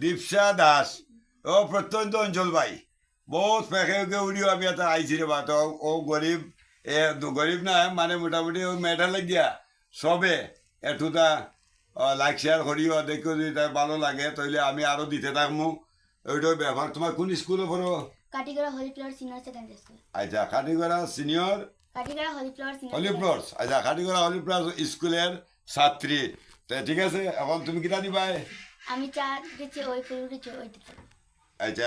দীপসা দাস। ও প্রত্যন্ত অঞ্চল ভাই। বহুত উকে উড়িও আমি এটা আইছি রে বা তো ও গরিব এ গরিব না মানে মোটামুটি ও মেডাল লাগিয়া। সবে এটুটা লাইক শেয়ার করিও দেখো যদি তার ভালো লাগে তাহলে আমি আরও দিতে থাকব ওইটার ব্যাপার তোমার কোন স্কুলে পড়ো Katigora Holy Flower senior secondary school আচ্ছা Katigora senior Katigora Holy Flower senior হলিপ্লস আচ্ছা খাটিগড়া হলিপ্লস স্কুলের ছাত্রী তা ঠিক আছে এখন তুমি কিটা দিবাই? আমি চা দিচ্ছি ওই ফুল দিচ্ছি ওই আচ্ছা।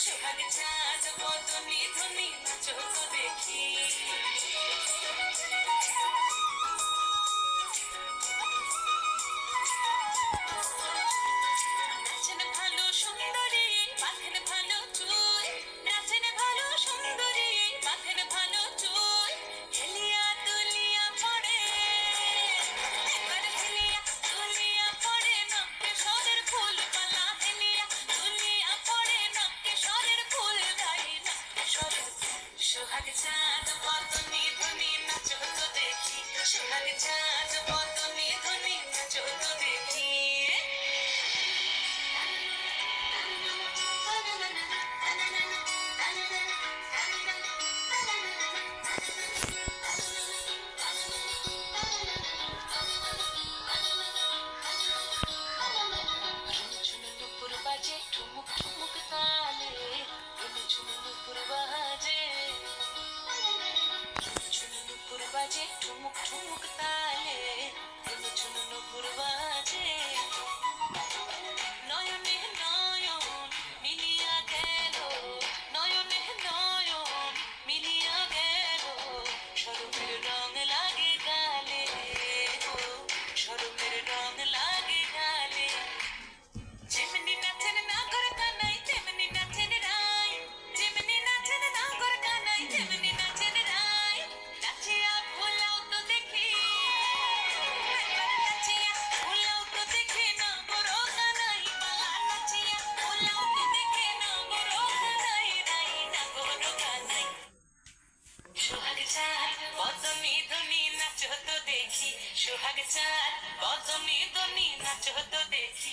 দেখি সোহাগ চাঁদ কত নিধনি নাচ সোহাগ চাঁদ সোহাগ চাঁদ বদনি ধনি নাচ হতো দেখি।